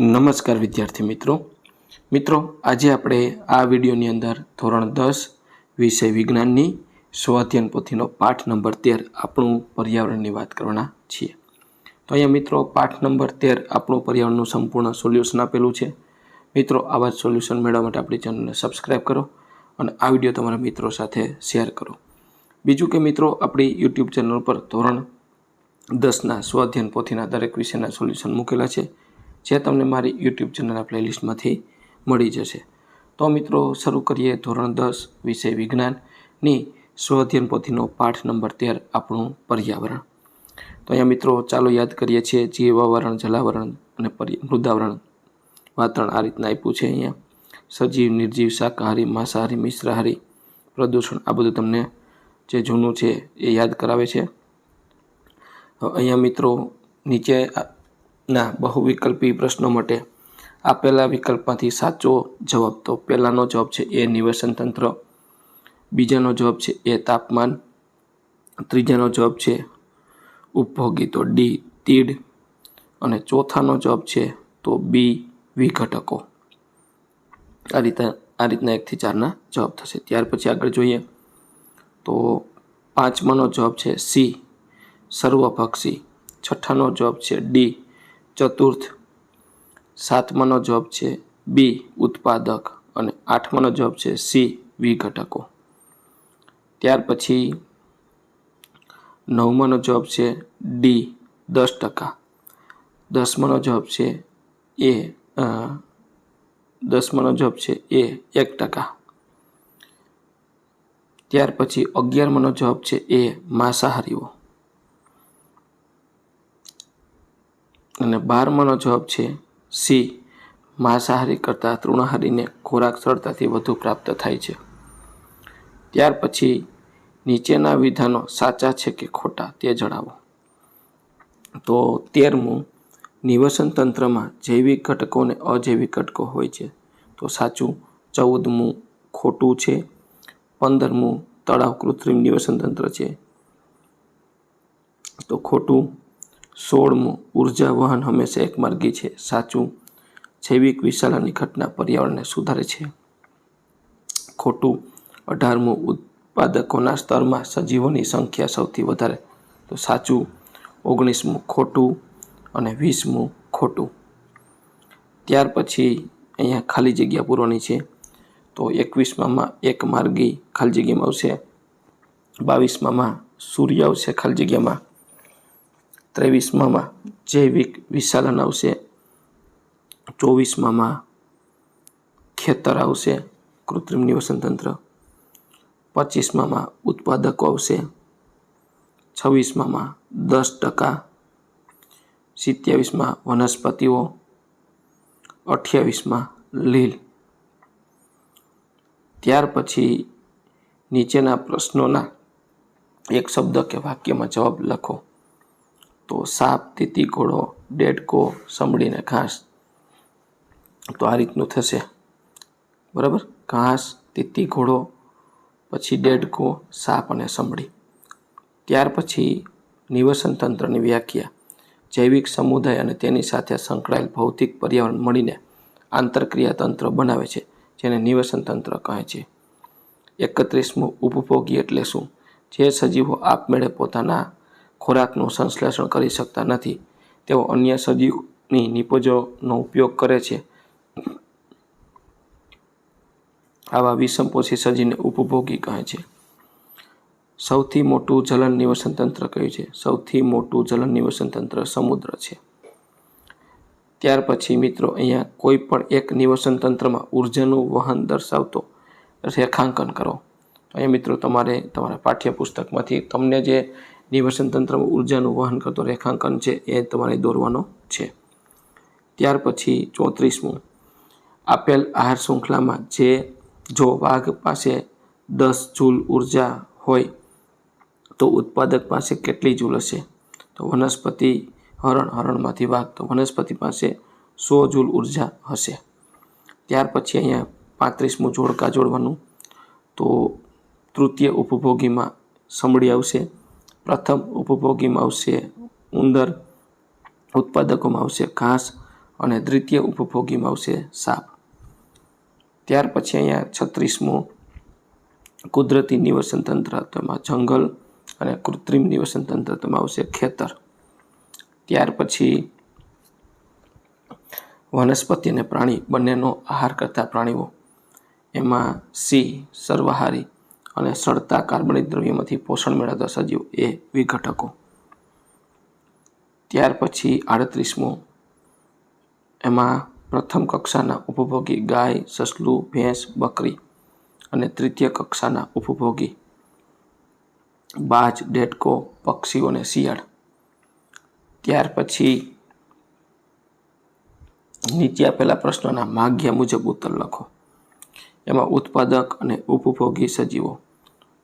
નમસ્કાર વિદ્યાર્થી મિત્રો. મિત્રો, આજે આપણે આ વિડીયોની અંદર ધોરણ દસ વિષય વિજ્ઞાનની સ્વાધ્યન પોથીનો પાઠ નંબર તેર આપણું પર્યાવરણની વાત કરવાના છીએ. તો અહીંયા મિત્રો, પાઠ નંબર તેર આપણું પર્યાવરણનું સંપૂર્ણ સોલ્યુશન આપેલું છે. મિત્રો, આવા જ સોલ્યુશન મેળવવા માટે આપણી ચેનલને સબસ્ક્રાઈબ કરો અને આ વીડિયો તમારા મિત્રો સાથે શેર કરો. બીજું કે મિત્રો, આપણી યુટ્યુબ ચેનલ પર ધોરણ દસના સ્વાધ્યન પોથીના દરેક વિષયના સોલ્યુશન મૂકેલા છે. જે તમને મારી યુટ્યુબ ચેનલના પ્લેલિસ્ટમાંથી મળી જશે. તો મિત્રો, શરૂ કરીએ ધોરણ દસ વિષય વિજ્ઞાનની સ્વાધ્યન પોથીનો પાઠ નંબર તેર, આપણું પર્યાવરણ. તો અહીંયા મિત્રો, ચાલો યાદ કરીએ છીએ જીવાવરણ, જલાવરણ અને મૃદાવરણ. વાતાવરણ આ રીતના આપ્યું છે અહીંયા. સજીવ, નિર્જીવ, શાકાહારી, માંસાહારી, મિશ્રાહારી, પ્રદૂષણ આ બધું તમને જે જૂનું છે એ યાદ કરાવે છે. અહીંયા મિત્રો, નીચે ના, બહુવિકલ્પી પ્રશ્નો માટે. આપેલા વિકલ્પમાંથી સાચો જવાબ તો પહેલાંનો જવાબ છે એ નિવેશન તંત્ર. બીજાનો જવાબ છે એ તાપમાન. ત્રીજાનો જવાબ છે ઉપભોગી તો ડી તીડ. અને ચોથાનો જવાબ છે તો બી વિઘટકો. આ રીતના આ રીતના એકથી ચારના જવાબ થશે. ત્યાર પછી આગળ જોઈએ. તો પાંચમાનો જવાબ છે સી સર્વભક્ષી. છઠ્ઠાનો જવાબ છે ડી ચતુર્થ. સાતમાનો જવાબ છે. બી, ઉત્પાદક. અને આઠમાનો જવાબ છે. સી, વિઘટકો. ત્યાર પછી નવમાનો જવાબ છે. ડી, દસ ટકા. દસમાનો જવાબ છે. એ દસમાનો જવાબ છે. એ, એક ટકા. ત્યાર પછી અગિયારમાનો જવાબ છે. એ, માંસાહારીઓ. અને બારમાનો જવાબ છે સી. માંસાહારી કરતાં તૃણાહારીને ખોરાક સરળતાથી વધુ પ્રાપ્ત થાય છે. ત્યાર પછી નીચેના વિધાનો સાચા છે કે ખોટા તે જણાવો. તો તેરમું, નિવસન તંત્રમાં જૈવિક ઘટકો અને અજૈવિક ઘટકો હોય છે. તો સાચું, ચૌદમું ખોટું છે. પંદરમું તળાવ કૃત્રિમ નિવસન તંત્ર છે. તો ખોટું સોળમું ઊર્જા વહન હંમેશા એકમાર્ગી છે. સાચું જૈવિક વિશાલાની ઘટના પર્યાવરણને સુધારે છે. ખોટું અઢારમું ઉત્પાદકોના સ્તરમાં સજીવોની સંખ્યા સૌથી વધારે. તો સાચું ઓગણીસમું ખોટું અને વીસમું ખોટું. ત્યાર પછી અહીંયા ખાલી જગ્યા પૂરવાની છે. તો એકવીસમાં એક માર્ગી ખાલી જગ્યામાં આવશે. બાવીસમાં સૂર્ય આવશે ખાલી જગ્યામાં. ત્રેવીસમાં જૈવિક વિશાલન આવશે. ચોવીસમાં ખેતર આવશે, કૃત્રિમ નિવસનતંત્ર પચીસમાં ઉત્પાદકો આવશે. છવ્વીસમાં દસ ટકા. સિત્યાવીસમાં વનસ્પતિઓ. અઠ્યાવીસમાં લીલ. ત્યાર પછી નીચેના પ્રશ્નોના એક શબ્દ કે વાક્યમાં જવાબ લખો. તો સાપ, તીતી, ઘોડો, ડેડકો, સમડીને ઘાસ. તો આ રીતનું થશે. બરાબર? ઘાસ, તીતી, ઘોડો, પછી ડેડકો, સાપ અને સમડી. ત્યાર પછી નિવસન તંત્રની વ્યાખ્યા. જૈવિક સમુદાય અને તેની સાથે સંકળાયેલ ભૌતિક પર્યાવરણ મળીને આંતરક્રિયા તંત્ર બનાવે છે, જેને નિવસન તંત્ર કહે છે. એકત્રીસમું ઉપભોગી એટલે શું? જે સજીવો આપમેળે પોતાના ખોરાકનું સંશ્લેષણ કરી શકતા નથી. તેઓ અન્ય સજીવની નિપજોનો ઉપયોગ કરે છે. આવા વિષમપોષી સજીવને ઉપભોગી કહે છે. સૌથી મોટું જલન નિવસન તંત્ર કયું છે? સૌથી મોટું જલન નિવસન તંત્ર સમુદ્ર છે. ત્યાર પછી મિત્રો, અહીંયા કોઈ પણ એક નિવસન તંત્રમાં ઉર્જાનું વહન દર્શાવતો રેખાંકન કરો. અહીંયા મિત્રો, તમારે તમારા પાઠ્યપુસ્તકમાંથી તમને જે નિવસન તંત્રમાં ઉર્જાનું વહન કરતો રેખાંકન છે એ તમારે દોરવાનો છે. ત્યાર પછી ચોત્રીસમું. આપેલ આહાર શૃંખલામાં જે જો વાઘ પાસે દસ જૂલ ઊર્જા હોય તો ઉત્પાદક પાસે કેટલી જૂલ હશે? તો વનસ્પતિ હરણ, હરણમાંથી વાઘ. તો વનસ્પતિ પાસે સો જૂલ ઊર્જા હશે. ત્યાર પછી અહીંયા પાંત્રીસમું જોડકા જોડવાનું. તો તૃતીય ઉપભોગીમાં સમડી આવશે. પ્રથમ ઉપભોગીમાં આવશે ઉંદર, ઉત્પાદકોમાં આવશે ઘાસ અને દ્વિતીય ઉપભોગીમાં આવશે સાપ. ત્યાર પછી અહીંયા છત્રીસમું કુદરતી નિવસન તંત્ર તેમાં જંગલ અને કૃત્રિમ નિવસન તંત્ર તેમાં આવશે ખેતર. ત્યાર પછી વનસ્પતિ અને પ્રાણી બંનેનો આહાર કરતા પ્રાણીઓ. એમાં સિંહ, સર્વાહારી અને સડતા કાર્બનિક દ્રવ્યમાંથી પોષણ મેળવતા સજીવ એ વિઘટકો. ત્યાર પછી આડત્રીસમો, એમાં પ્રથમ કક્ષાના ઉપભોગી ગાય, સસલું, ભેંસ, બકરી અને તૃતીય કક્ષાના ઉપભોગી બાજ ડેટકો પક્ષીઓ અને શિયાળ. ત્યાર પછી નીચે આપેલા પ્રશ્નોના માગ્યા મુજબ ઉત્તર લખો. એમાં ઉત્પાદક અને ઉપભોગી સજીવો.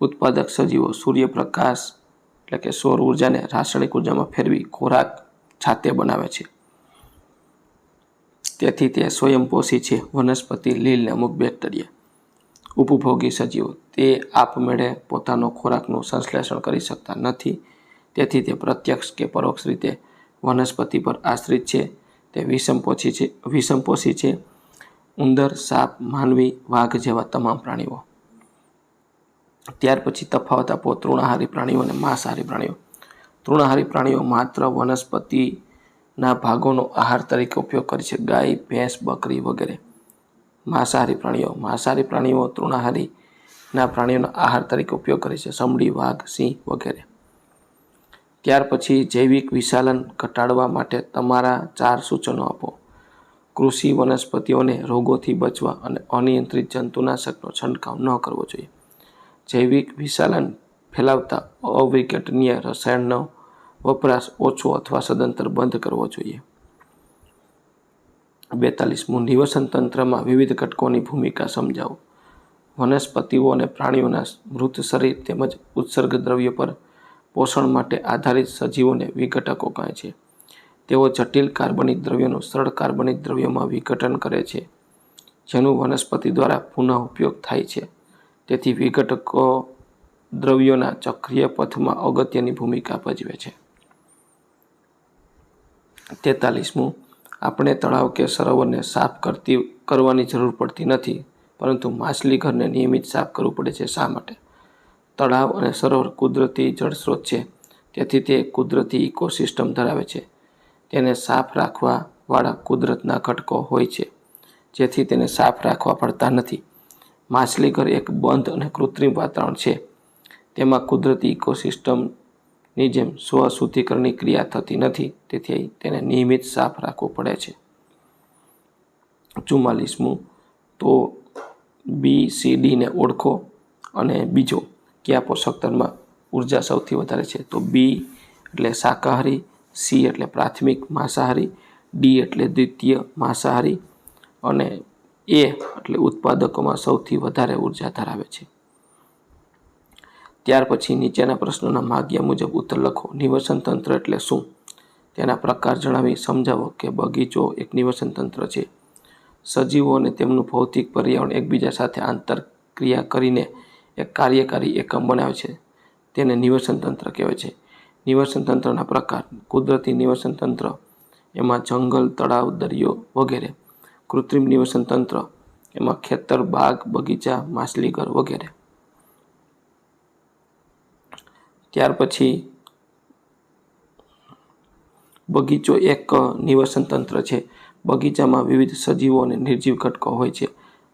ઉત્પાદક સજીવો સૂર્યપ્રકાશ, એટલે કે સૌર ઉર્જાને રાસાયણિક ઉર્જામાં ફેરવી ખોરાક જાતે બનાવે છે. તેથી તે સ્વયંપોષી છે, વનસ્પતિ, લીલ અમુક બેક્ટેરિયા. ઉપભોગી સજીવો તે આપમેળે પોતાનો ખોરાકનું સંશ્લેષણ કરી શકતા નથી. તેથી તે પ્રત્યક્ષ કે પરોક્ષ રીતે વનસ્પતિ પર આશ્રિત છે. તે વિષમપોષી છે વિષમપોષી છે. ઉંદર, સાપ, માનવી, વાઘ જેવા તમામ પ્રાણીઓ. ત્યાર પછી તફાવત આપો તૃણાહારી પ્રાણીઓ અને માંસાહારી પ્રાણીઓ. તૃણાહારી પ્રાણીઓ માત્ર વનસ્પતિના ભાગોનો આહાર તરીકે ઉપયોગ કરે છે. ગાય, ભેંસ, બકરી વગેરે. માંસાહારી પ્રાણીઓ. માંસાહારી પ્રાણીઓ તૃણાહારીના પ્રાણીઓનો આહાર તરીકે ઉપયોગ કરે છે. સમડી, વાઘ, સિંહ વગેરે. ત્યાર પછી જૈવિક વિશાલન ઘટાડવા માટે તમારા ચાર સૂચનો આપો. કૃષિ વનસ્પતિઓને રોગોથી બચવા અને અનિયંત્રિત જંતુનાશકનો છંટકાવ ન કરવો જોઈએ. જૈવિક વિશાલન ફેલાવતા અવિઘટનીય રસાયણનો વપરાશ ઓછો અથવા સદંતર બંધ કરવો જોઈએ. બેતાલીસમું નિવસન તંત્રમાં વિવિધ ઘટકોની ભૂમિકા સમજાવો. વનસ્પતિઓ અને પ્રાણીઓના મૃત શરીર તેમજ ઉત્સર્ગ દ્રવ્ય પર પોષણ માટે આધારિત સજીવોને વિઘટકો કહે છે. તેઓ જટિલ કાર્બનિક દ્રવ્યોનું સરળ કાર્બનિક દ્રવ્યોમાં વિઘટન કરે છે, જેનું વનસ્પતિ દ્વારા પુનઃ ઉપયોગ થાય છે. તેથી વિઘટકો દ્રવ્યોના ચક્રીય પથમાં અગત્યની ભૂમિકા ભજવે છે. તેતાલીસમું, આપણે તળાવ કે સરોવરને સાફ કરતી, કરવાની જરૂર પડતી નથી, પરંતુ માછલી ઘરને નિયમિત સાફ કરવું પડે છે. શા માટે? તળાવ અને સરોવર કુદરતી જળસ્રોત છે, તેથી તે કુદરતી ઇકોસિસ્ટમ ધરાવે છે. તેને સાફ રાખવાવાળા કુદરતના ઘટકો હોય છે, જેથી તેને સાફ રાખવા પડતા નથી. માછલીઘર એક બંધ અને કૃત્રિમ વાતાવરણ છે. તેમાં કુદરતી ઇકોસિસ્ટમની જેમ સ્વશુદ્ધિકરણની ક્રિયા થતી નથી, તેથી તેને નિયમિત સાફ રાખવું પડે છે. ચુમ્માલીસમું, તો બી સી ડીને ઓળખો. અને બીજો કયા પોષક તત્વમાં ઊર્જા સૌથી વધારે છે, તો બી એટલે શાકાહારી સી એટલે પ્રાથમિક માંસાહારી, ડી એટલે દ્વિતીય માંસાહારી અને એ એટલે ઉત્પાદકોમાં સૌથી વધારે ઊર્જા ધરાવે છે. ત્યાર પછી નીચેના પ્રશ્નોના માગ્યા મુજબ ઉત્તર લખો. નિવસન તંત્ર એટલે શું? તેના પ્રકાર જણાવી સમજાવો કે બગીચો એક નિવસન તંત્ર છે. સજીવો અને તેમનું ભૌતિક પર્યાવરણ એકબીજા સાથે આંતરક્રિયા કરીને એક કાર્યકારી એકમ બનાવે છે. તેને નિવસન તંત્ર કહેવાય છે. નિવસન તંત્રના પ્રકાર, કુદરતી નિવસન તંત્ર, એમાં જંગલ, તળાવ, દરિયો વગેરે, કૃત્રિમ નિવસન તંત્ર, એમાં ખેતર, બાગ, બગીચા, માછલીઘર વગેરે. ત્યાર પછી બગીચો એક નિવસન તંત્ર છે. બગીચામાં વિવિધ સજીવો અને નિર્જીવ ઘટકો હોય છે.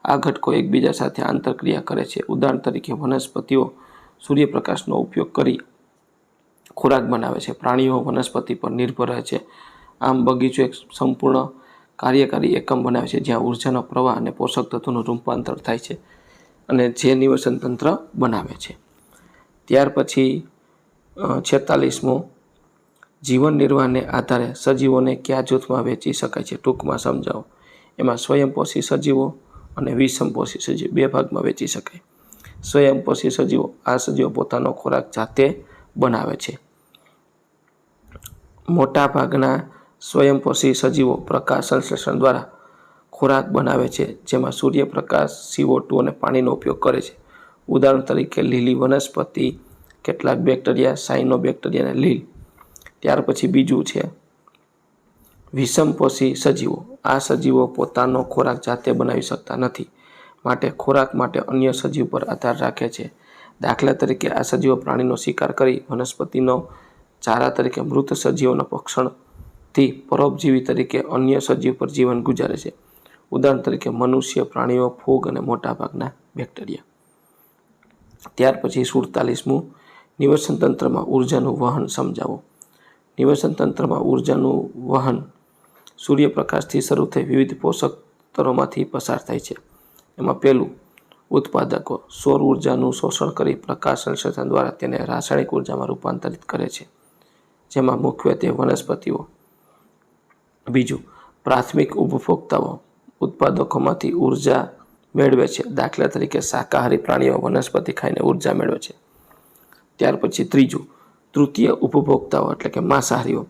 આ ઘટકો એકબીજા સાથે આંતરક્રિયા કરે છે. ઉદાહરણ તરીકે વનસ્પતિઓ, સૂર્યપ્રકાશનો ઉપયોગ કરી ખોરાક બનાવે છે. પ્રાણીઓ વનસ્પતિ પર નિર્ભર રહે છે. આમ બગીચો એક સંપૂર્ણ કાર્યકારી એકમ બનાવે છે, જ્યાં ઉર્જાનો પ્રવાહ અને પોષક તત્વોનું રૂપાંતર થાય છે અને જે નિવસન તંત્ર બનાવે છે. ત્યાર પછી છેતાલીસમો, જીવન નિર્વાહને આધારે સજીવોને કયા જૂથમાં વેચી શકાય છે, ટૂંકમાં સમજાવો. એમાં સ્વયંપોષી સજીવો અને વિષમપોષી સજીવ બે ભાગમાં વેચી શકાય. સ્વયંપોષી સજીવો, આ સજીવો પોતાનો ખોરાક જાતે બનાવે છે. મોટાભાગના સ્વયંપોષી સજીવો પ્રકાશ સંશ્લેષણ દ્વારા ખોરાક બનાવે છે, જેમાં સૂર્યપ્રકાશ સીઓ ટુ અને પાણીનો ઉપયોગ કરે છે. ઉદાહરણ તરીકે, લીલી વનસ્પતિ, કેટલાક બેક્ટેરિયા સાઇનો બેક્ટેરિયા અને લીલ. ત્યાર પછી બીજું છે, વિષમપોષી સજીવો. આ સજીવો પોતાનો ખોરાક જાતે બનાવી શકતા નથી, માટે ખોરાક માટે અન્ય સજીવ પર આધાર રાખે છે. દાખલા તરીકે આ સજીવો પ્રાણીનો શિકાર કરી વનસ્પતિનો ચારા તરીકે મૃત સજીવોના ભક્ષણથી પરોપજીવી તરીકે અન્ય સજીવ પર જીવન ગુજારે છે. ઉદાહરણ તરીકે મનુષ્ય, પ્રાણીઓ, ફૂગ અને મોટાભાગના બેક્ટેરિયા. ત્યાર પછી સુડતાલીસમું નિવસન તંત્રમાં ઉર્જાનું વહન સમજાવો. નિવસન તંત્રમાં ઉર્જાનું વહન સૂર્યપ્રકાશથી શરૂ થઈ વિવિધ પોષક તત્વોમાંથી પસાર થાય છે. એમાં પહેલું ઉત્પાદકો સૌર ઉર્જાનું શોષણ કરી પ્રકાશ સંશ્લેષણ દ્વારા તેને રાસાયણિક ઉર્જામાં રૂપાંતરિત કરે છે. જેમાં મુખ્યત્વે વનસ્પતિઓ, બીજું પ્રાથમિક ઉપભોક્તાઓ ઉત્પાદકોમાંથી ઊર્જા મેળવે છે. દાખલા તરીકે શાકાહારી પ્રાણીઓ વનસ્પતિ ખાઈને ઊર્જા મેળવે છે. ત્યાર પછી ત્રીજું તૃતીય ઉપભોક્તાઓ એટલે કે માંસાહારીઓ,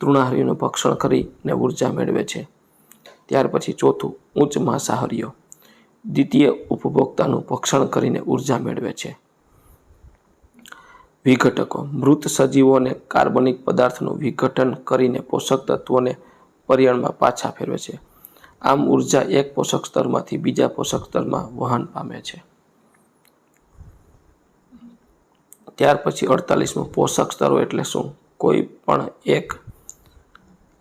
તૃણાહારીઓનું ભક્ષણ કરીને ઊર્જા મેળવે છે. ત્યાર પછી ચોથું ઉચ્ચ માંસાહારીઓ. દ્વિતીય ઉપભોક્તાનું ભક્ષણ કરીને ઊર્જા મેળવે છે. વિઘટકો. મૃત સજીવોને કાર્બનિક પદાર્થનું વિઘટન કરીને પોષક તત્વોને પર્યાવરણમાં પાછા ફેરવે છે. આમ ઊર્જા એક પોષક સ્તરમાંથી બીજા પોષક સ્તરમાં વહન પામે છે. ત્યાર પછી અડતાલીસમું. પોષક સ્તરો એટલે શું? કોઈ પણ એક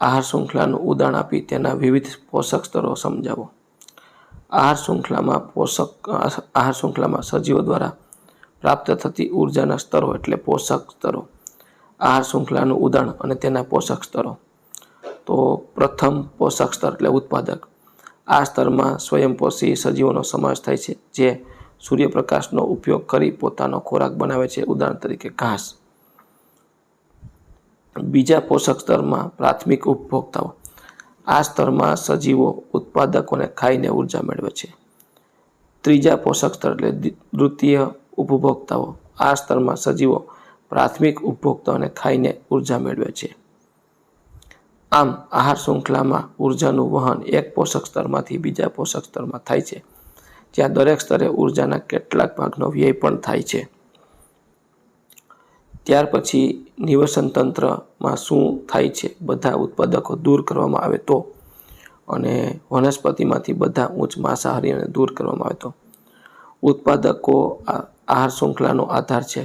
આહાર શૃંખલાનું ઉદાહરણ આપી તેના વિવિધ પોષક સ્તરો સમજાવો. આહાર શૃંખલામાં પોષક, આહાર શૃંખલામાં સજીવો દ્વારા પ્રાપ્ત થતી ઉર્જાના સ્તરો એટલે પોષક સ્તરો. આહાર શૃંખલાનું ઉદાહરણ અને તેના પોષક સ્તરો. તો પ્રથમ પોષક સ્તર એટલે ઉત્પાદક. આ સ્તરમાં સ્વયંપોષી સજીવોનો સમાવેશ થાય છે, જે સૂર્યપ્રકાશનો ઉપયોગ કરી પોતાનો ખોરાક બનાવે છે. ઉદાહરણ તરીકે ઘાસ. બીજા પોષક સ્તરમાં પ્રાથમિક ઉપભોક્તાઓ. આ સ્તરમાં સજીવો ઉત્પાદકોને ખાઈને ઊર્જા મેળવે છે. ત્રીજા પોષક સ્તર એટલે દ્વિતીય ઉપભોક્તાઓ. આ સ્તરમાં સજીવો પ્રાથમિક ઉપભોક્તાઓને ખાઈને ઊર્જા મેળવે છે. આમ, આહાર શૃંખલામાં ઉર્જાનું વહન એક પોષક સ્તરમાંથી બીજા પોષક સ્તરમાં થાય છે, જ્યાં દરેક સ્તરે ઉર્જાના કેટલાક ભાગનો વ્યય પણ થાય છે. ત્યાર પછી નિવસન તંત્રમાં શું થાય છે બધા ઉત્પાદકો દૂર કરવામાં આવે તો? અને વનસ્પતિમાંથી બધા ઉચ્ચ માંસાહારીઓને દૂર કરવામાં આવે તો? ઉત્પાદકો આહાર શૃંખલાનો આધાર છે.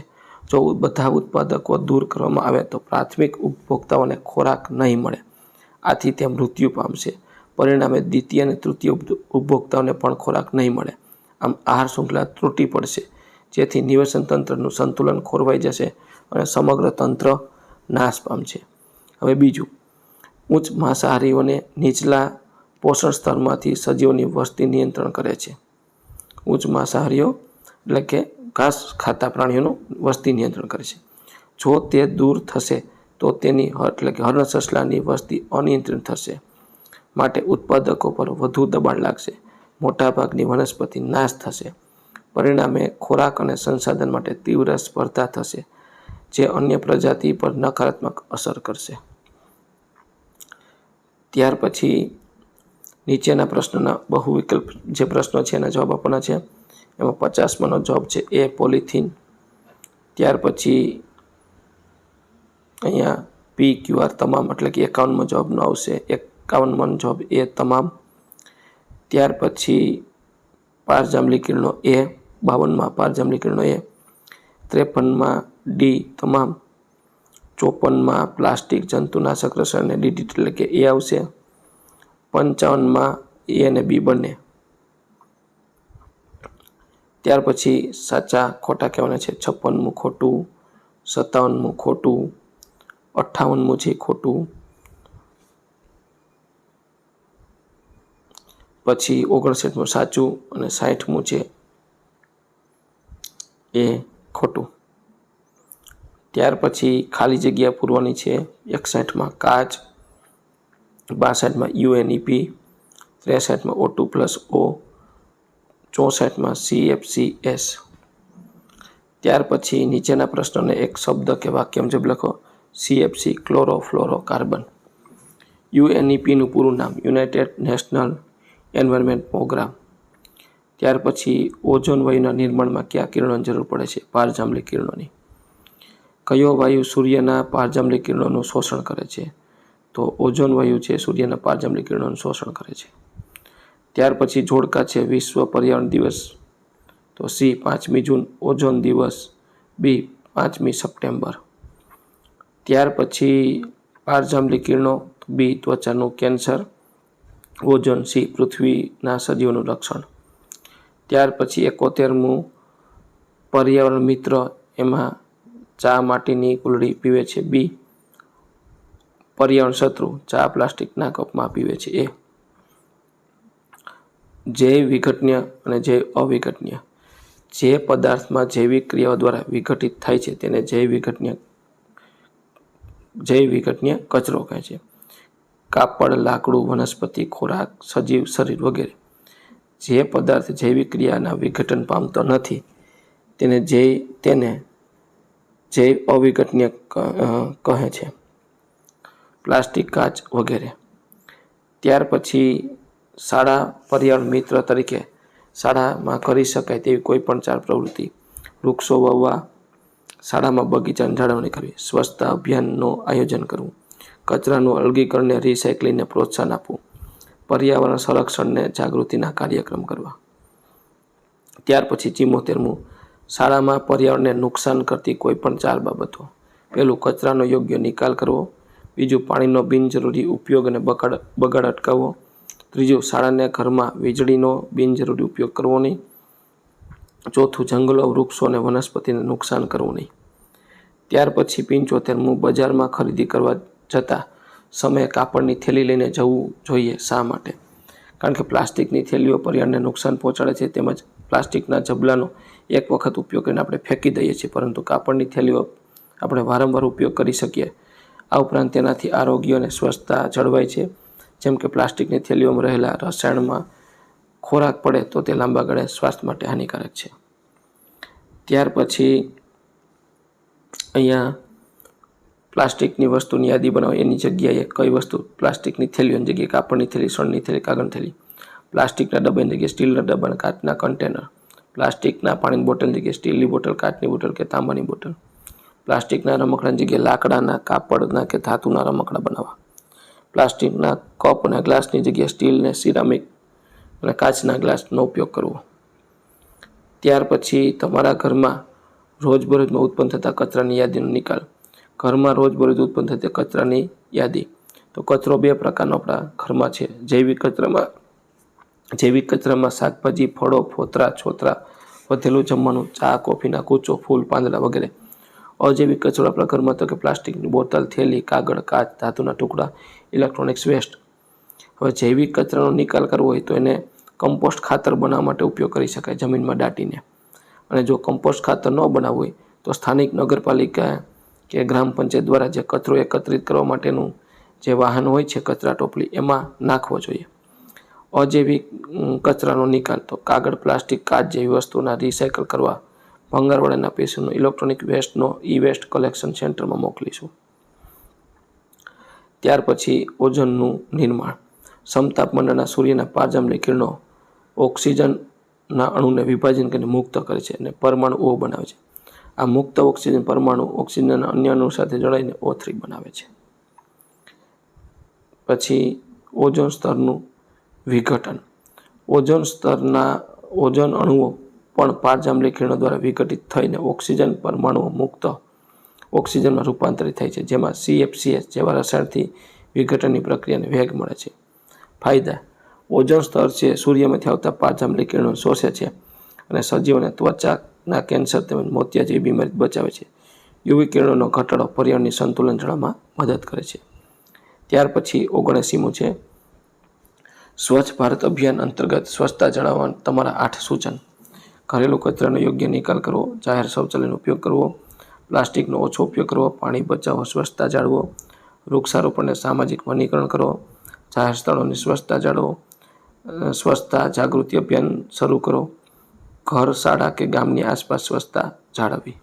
જો બધા ઉત્પાદકો દૂર કરવામાં આવે તો પ્રાથમિક ઉપભોક્તાઓને ખોરાક નહીં મળે. આથી તે મૃત્યુ પામશે. પરિણામે દ્વિતીય અને તૃતીય ઉપભોક્તાઓને પણ ખોરાક નહીં મળે. આમ આહાર શૃંખલા તૂટી પડશે. જેથી નિવસન તંત્રનું સંતુલન ખોરવાઈ જશે. અને સમગ્ર તંત્ર નાશ પામશે હવે બીજું, ઉચ્ચ માંસાહારીઓને નીચલા પોષણ સ્તરમાંથી સજીવોની વસ્તી નિયંત્રણ કરે છે. ઉચ્ચ માંસાહારીઓ એટલે કે ઘાસ ખાતા પ્રાણીઓનું વસ્તી નિયંત્રણ કરે છે. જો તે દૂર થશે, તો તેની એટલે કે હરણ સસલાની વસ્તી અનિયંત્રિત થશે. માટે ઉત્પાદકો પર વધુ દબાણ લાગશે. મોટાભાગની વનસ્પતિ નાશ થશે. પરિણામે ખોરાક અને સંસાધન માટે તીવ્ર સ્પર્ધા થશે. જે અન્ય પ્રજાતિ પર નકારાત્મક અસર કરશે. ત્યાર પછી નીચેના પ્રશ્નના બહુ વિકલ્પ જે પ્રશ્નો છે એના જવાબ આપવાના છે. એમાં પચાસમાંનો જવાબ છે એ પોલિથીન. ત્યાર પછી અહીંયા પી ક્યુ આર તમામ એટલે કે એકાવનમાં જવાબનો આવશે. એકાવનમાં જવાબ એ તમામ. ત્યાર પછી પારજાંબલી કિરણો એ, બાવનમાં પારજાંબલી કિરણો એ. ત્રેપનમાં ડી તમામ ચોપનમાં પ્લાસ્ટિક, જંતુનાશક રસાયણ ડીડી એટલે કે એ આવશે. પંચાવનમાં એ અને બી બંને. ત્યાર પછી સાચા ખોટા કહેવાના છે. છપ્પનમું ખોટું, સત્તાવનમું ખોટું, અઠ્ઠાવનમું છે ખોટું. પછી ઓગણસાઠમું સાચું અને સાઠમું છે એ ખોટું. ત્યાર પછી ખાલી જગ્યા પૂરવાની છે એકસાઠમાં કાચ, બાસઠમાં યુએનઈપી ત્રેસઠમાં ઓ ટુ પ્લસ ઓ, ચોસઠમાં એસ. ત્યાર પછી નીચેના પ્રશ્નને એક શબ્દ કે વાક્ય મુજબ લખો સીએફસી કાર્બન યુએનઈપીનું પૂરું નામ યુનાઇટેડ નેશનલ એન્વાયરમેન્ટ પ્રોગ્રામ. ત્યાર પછી ઓઝોન વાયુના નિર્માણમાં કયા કિરણોની જરૂર પડે છે? પારજાંબલી કિરણોની. કયો વાયુ સૂર્યના પારજાંબલી કિરણોનું શોષણ કરે છે? તો ઓઝોન વાયુ છે સૂર્યના પારજાંબલી કિરણોનું શોષણ કરે છે. ત્યાર પછી જોડકા છે વિશ્વ પર્યાવરણ દિવસ. તો સી પાંચમી જૂન, ઓઝોન દિવસ. બી પાંચમી સપ્ટેમ્બર. ત્યાર પછી પારજાંબલી કિરણો. બી ત્વચાનું કેન્સર. ઓઝોન સી પૃથ્વીના સજીવોનું રક્ષણ. ત્યાર પછી એકોતેરમું પર્યાવરણ મિત્ર એમાં ચા માટીની કુલડી પીવે છે. બી, પર્યાવરણ શત્રુ, ચા પ્લાસ્ટિકના કપમાં પીવે છે. એ જૈવ વિઘટન્ય અને જૈવ અવિઘટન્ય, જે પદાર્થમાં જૈવિક ક્રિયાઓ દ્વારા વિઘટિત થાય છે તેને જૈવ વિઘટન્ય જૈવ વિઘટન્ય કચરો કહે છે. કાપડ, લાકડું, વનસ્પતિ, ખોરાક, સજીવ, શરીર વગેરે. જે પદાર્થ જૈવિક ક્રિયાના વિઘટન પામતો નથી, તેને જે, તેને જૈવ અવિઘટનીય કહે છે. પ્લાસ્ટિક, કાચ વગેરે. ત્યાર પછી શાળા પર્યાવરણ મિત્ર તરીકે શાળામાં કરી શકાય તેવી કોઈ પણ ચાર પ્રવૃત્તિ. વૃક્ષો વાવવા શાળામાં બગીચાની જાળવણી કરવી. સ્વચ્છતા અભિયાનનું આયોજન કરવું. કચરાનું અલગીકરણને રિસાયકલિંગને પ્રોત્સાહન આપવું. પર્યાવરણ સંરક્ષણને જાગૃતિના કાર્યક્રમ કરવા. ત્યાર પછી ચિમોતેરમું, શાળામાં પર્યાવરણને નુકસાન કરતી કોઈ પણ ચાર બાબતો. પહેલું, કચરાનો યોગ્ય નિકાલ કરવો. બીજું, પાણીનો બિનજરૂરી ઉપયોગ અને બગાડ બગાડ અટકાવવો. ત્રીજું, શાળાને ઘરમાં વીજળીનો બિનજરૂરી ઉપયોગ કરવો નહીં. ચોથું, જંગલો, વૃક્ષો અને વનસ્પતિને નુકસાન કરવું નહીં. ત્યાર પછી પંચોતેરમું, બજારમાં ખરીદી કરવા જતાં સમયે કાપડની થેલી લઈને જવું જોઈએ શા માટે? કારણ કે પ્લાસ્ટિકની થેલીઓ પર્યાવરણને નુકસાન પહોંચાડે છે તેમજ પ્લાસ્ટિકના જબલાનો એક વખત ઉપયોગ કરીને આપણે ફેંકી દઈએ છીએ, પરંતુ કાપડની થેલીઓ આપણે વારંવાર ઉપયોગ કરી શકીએ. આ ઉપરાંત તેનાથી આરોગ્ય અને સ્વચ્છતા જળવાય છે. જેમ કે પ્લાસ્ટિકની થેલીઓમાં રહેલા રસાયણમાં ખોરાક પડે તો તે લાંબા ગાળે સ્વાસ્થ્ય માટે હાનિકારક છે. ત્યાર પછી અહીંયા પ્લાસ્ટિકની વસ્તુની યાદી બનાવો. એની જગ્યાએ કઈ વસ્તુ? પ્લાસ્ટિકની થેલીઓની જગ્યાએ કાપડની થેલી, શણની થેલી કાગળની થેલી. પ્લાસ્ટિકના ડબ્બાની જગ્યાએ સ્ટીલના ડબ્બા, કાચના કન્ટેનર. પ્લાસ્ટિકના પાણીની બોટલની જગ્યાએ સ્ટીલની બોટલ, કાચની બોટલ કે તાંબાની બોટલ. પ્લાસ્ટિકના રમકડાની જગ્યાએ લાકડાના, કાપડના કે ધાતુના રમકડા બનાવવા. પ્લાસ્ટિકના કપ અને ગ્લાસની જગ્યાએ સ્ટીલ ને સિરામિક અને કાચના ગ્લાસનો ઉપયોગ કરવો. ત્યાર પછી તમારા ઘરમાં રોજબરોજમાં ઉત્પન્ન થતા કચરાની યાદીનો નિકાલ. ઘરમાં રોજબરોજ ઉત્પન્ન થતી કચરાની યાદી. તો કચરો બે પ્રકારનો આપણા ઘરમાં છે. જૈવિક કચરામાં જૈવિક કચરામાં શાકભાજી, ફળો, ફોતરા, છોતરા, વધેલું જમવાનું, ચા, કોફીના કૂચો, ફૂલ, પાંદડા વગેરે. અજૈવિક કચરો આપણા ઘરમાં તો કે પ્લાસ્ટિકની બોટલ, થેલી, કાગળ, કાચ, ધાતુના ટુકડા, ઇલેક્ટ્રોનિક્સ વેસ્ટ. હવે જૈવિક કચરાનો નિકાલ કરવો હોય તો એને કમ્પોસ્ટ ખાતર બનાવવા માટે ઉપયોગ કરી શકાય જમીનમાં દાટીને. અને જો કમ્પોસ્ટ ખાતર ન બનાવવું હોય તો સ્થાનિક નગરપાલિકા કે ગ્રામ પંચાયત દ્વારા જે કચરો એકત્રિત કરવા માટેનું જે વાહન હોય છે કચરા ટોપલી, એમાં નાખવો જોઈએ. અજૈવિક કચરાનો નિકાલ તો કાગળ, પ્લાસ્ટિક, કાચ જેવી વસ્તુના રિસાયકલ કરવા ભંગારવાળાના પેશીનો ઇલેક્ટ્રોનિક વેસ્ટનો ઈ વેસ્ટ કલેક્શન સેન્ટરમાં મોકલીશું. ત્યાર પછી ઓઝોનનું નિર્માણ. સમતાપમાનના સૂર્યના પારજામની કિરણો ઓક્સિજનના અણુને વિભાજન કરીને મુક્ત કરે છે અને પરમાણુ ઓ બનાવે છે. આ મુક્ત ઓક્સિજન પરમાણુ ઓક્સિજન અન્ય અણુ સાથે જોડાઈને ઓ થ્રી બનાવે છે. પછી ઓઝોન સ્તરનું વિઘટન. ઓઝોન સ્તરના ઓઝોન અણુઓ પણ પારજાંબલી કિરણો દ્વારા વિઘટિત થઈને ઓક્સિજન પરમાણુઓ મુક્ત ઓક્સિજનમાં રૂપાંતરિત થાય છે, જેમાં સીએફસીએસ જેવા રસાયણથી વિઘટનની પ્રક્રિયાને વેગ મળે છે. ફાયદા. ઓઝોન સ્તર છે, સૂર્યમાંથી આવતા પારજાંબલી કિરણો શોષે છે, અને સજીવોને ત્વચાના કેન્સર તેમજ મોતિયા જેવી બીમારી બચાવે છે. યુવી કિરણોનો ઘટાડો પર્યાવરણની સંતુલન જાળવવામાં મદદ કરે છે. ત્યાર પછી ઓગણસીમું છે. સ્વચ્છ ભારત અભિયાન અંતર્ગત સ્વચ્છતા જાળવવા તમારા આઠ સૂચન. ઘરેલું કચરાનો યોગ્ય નિકાલ કરવો, જાહેર શૌચાલયનો ઉપયોગ કરવો, પ્લાસ્ટિકનો ઓછો ઉપયોગ કરવો, પાણી બચાવો, સ્વચ્છતા જાળવો, વૃક્ષારોપણને સામાજિક વનીકરણ કરો જાહેર સ્થળોની સ્વચ્છતા જાળવો સ્વચ્છતા જાગૃતિ અભિયાન શરૂ કરો. ઘર, શાળા કે ગામની આસપાસ સ્વચ્છતા જાળવવી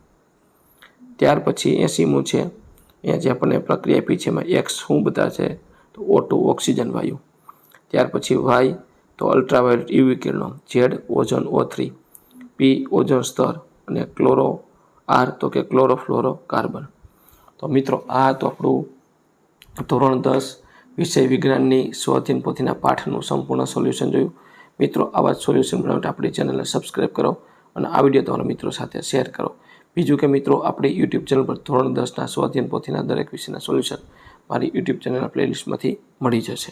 ત્યાર પછી એસીમું છે. અહીંયા જે આપણને પ્રક્રિયા આપી છે એમાં એક્સ શું બધા છે, તો ઓટુ ઓક્સિજન વાયુ. ત્યાર પછી વાય તો અલ્ટ્રાવાયોલેટ યુવી કિરણો Z ozone O three P ozone સ્તર અને ક્લોરો આર તો કે ક્લોરોફ્લોરો કાર્બન તો મિત્રો, આ તો આપણું ધોરણ દસ વિષય વિજ્ઞાનની સ્વાધ્યાયન પોથીના પાઠનું સંપૂર્ણ સોલ્યુશન જોયું. મિત્રો, આવા સોલ્યુશન મેળવવા આપણી ચેનલને સબસ્ક્રાઈબ કરો અને આ વીડિયો તમારા મિત્રો સાથે શેર કરો. બીજું કે મિત્રો, આપણી યુટ્યુબ ચેનલ પર ધોરણ દસના સ્વાધ્યાયન પોથીના દરેક વિષયના સોલ્યુશન મારી યુટ્યુબ ચેનલના પ્લેલિસ્ટમાંથી મળી જશે.